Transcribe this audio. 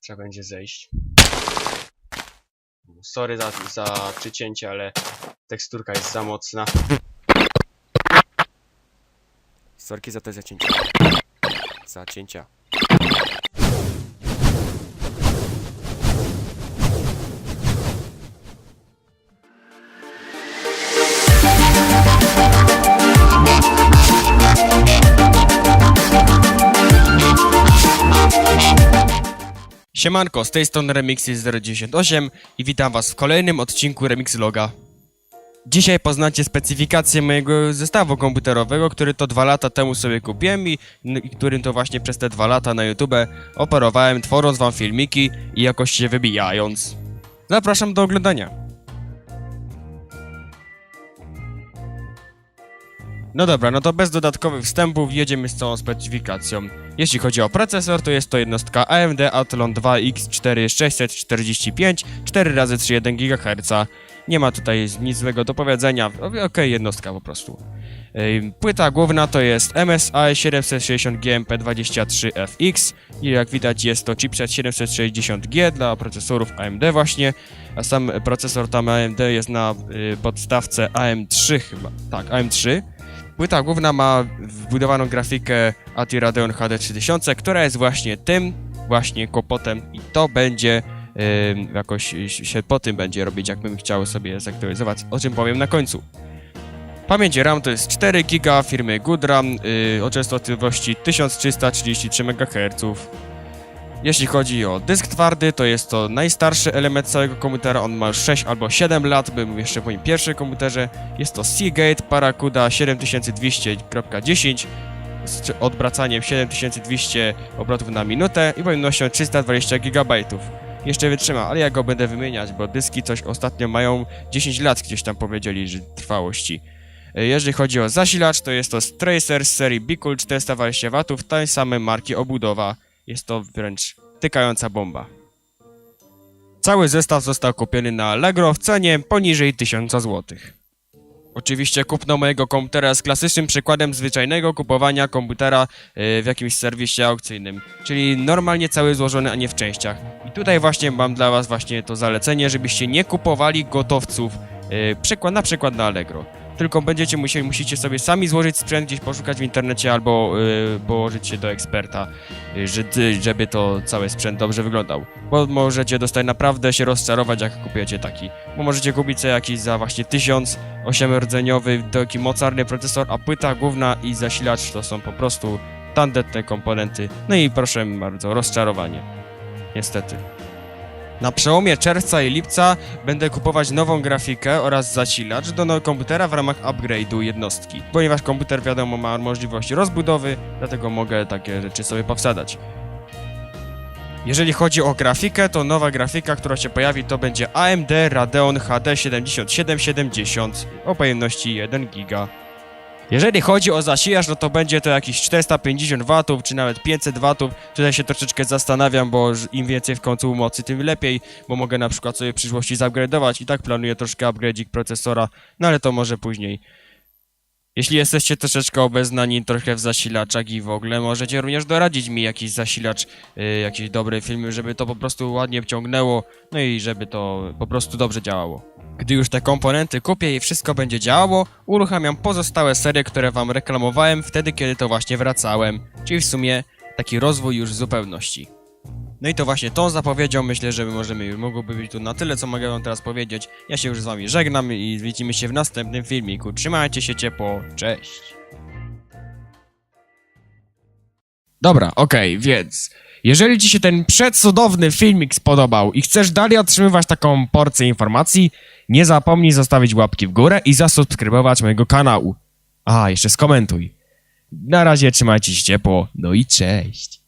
Trzeba będzie zejść. Sorry za, za przycięcie, ale teksturka jest za mocna. Sorki za te zacięcia. Zacięcia. Siemanko, z tej strony Remixy 098 i witam was w kolejnym odcinku Remix Loga. Dzisiaj poznacie specyfikację mojego zestawu komputerowego, który to dwa lata temu sobie kupiłem i, i którym to właśnie przez te dwa lata na YouTube operowałem, tworząc wam filmiki i jakoś się wybijając. Zapraszam do oglądania. No dobra, no to bez dodatkowych wstępów jedziemy z całą specyfikacją. Jeśli chodzi o procesor, to jest to jednostka AMD Athlon 2 X4645 4x31 GHz. Nie ma tutaj nic złego do powiedzenia. Okej, jednostka po prostu. Płyta główna to jest MSI 760 GMP23FX i jak widać jest to chipset 760G dla procesorów AMD właśnie, a sam procesor tam AMD jest na y, podstawce AM3 chyba, tak, AM3. Płyta główna ma wbudowaną grafikę ATI Radeon HD 3000, która jest właśnie tym właśnie kłopotem i to będzie ym, jakoś się po tym będzie robić, jakbym chciał sobie zaktualizować, o czym powiem na końcu. Pamięć RAM to jest 4 GB firmy Goodram yy, o częstotliwości 1333 MHz. Jeśli chodzi o dysk twardy, to jest to najstarszy element całego komputera, on ma już 6 albo 7 lat, bym jeszcze po nim pierwszym komputerze. Jest to Seagate Paracuda 7200.10 z odbracaniem 7200 obrotów na minutę i pojemnością 320 GB. Jeszcze wytrzyma, ale ja go będę wymieniać, bo dyski coś ostatnio mają 10 lat, gdzieś tam powiedzieli, że trwałości. E, Jeżeli chodzi o zasilacz, to jest to Tracer z serii Bicool 420 W tej samej marki obudowa. Jest to wręcz tykająca bomba. Cały zestaw został kupiony na Allegro w cenie poniżej 1000 zł. Oczywiście kupno mojego komputera jest klasycznym przykładem zwyczajnego kupowania komputera yy, w jakimś serwisie aukcyjnym, czyli normalnie cały złożony, a nie w częściach. I tutaj właśnie mam dla was właśnie to zalecenie, żebyście nie kupowali gotowców, przykład, na przykład na Allegro. Tylko będziecie musieli, musicie sobie sami złożyć sprzęt, gdzieś poszukać w internecie albo yy, położyć się do eksperta, yy, że, żeby to cały sprzęt dobrze wyglądał. Bo możecie dostać naprawdę się rozczarować, jak kupujecie taki. Bo możecie kupić sobie jakiś za właśnie 1000 ośmiordzeniowy, taki mocarny procesor, a płyta główna i zasilacz to są po prostu tandetne komponenty. No i proszę bardzo, rozczarowanie. Niestety. Na przełomie czerwca i lipca będę kupować nową grafikę oraz zasilacz do nowego komputera w ramach upgrade'u jednostki. Ponieważ komputer wiadomo ma możliwość rozbudowy, dlatego mogę takie rzeczy sobie powsadać. Jeżeli chodzi o grafikę, to nowa grafika, która się pojawi, to będzie AMD Radeon HD 7770 o pojemności 1 GB. Jeżeli chodzi o zasilacz, no to będzie to jakieś 450 W, czy nawet 500 W. Tutaj się troszeczkę zastanawiam, bo im więcej w końcu mocy, tym lepiej, bo mogę na przykład sobie w przyszłości zupgrade'ować i tak planuję troszkę upgrade'ik procesora, no ale to może później. Jeśli jesteście troszeczkę obeznani trochę w zasilaczach i w ogóle, możecie również doradzić mi jakiś zasilacz, y, jakiś dobry film, żeby to po prostu ładnie ciągnęło, no i żeby to po prostu dobrze działało. Gdy już te komponenty kupię i wszystko będzie działało, uruchamiam pozostałe serie, które wam reklamowałem wtedy, kiedy to właśnie wracałem, czyli w sumie taki rozwój już w zupełności. No i to właśnie tą zapowiedzią myślę, że możemy już mogłoby być tu na tyle, co mogę wam teraz powiedzieć. Ja się już z wami żegnam i widzimy się w następnym filmiku. Trzymajcie się ciepło, cześć! Dobra, okej, więc jeżeli Ci się ten przecudowny filmik spodobał i chcesz dalej otrzymywać taką porcję informacji, nie zapomnij zostawić łapki w górę i zasubskrybować mojego kanału. A, jeszcze skomentuj. Na razie trzymajcie się ciepło, no i cześć.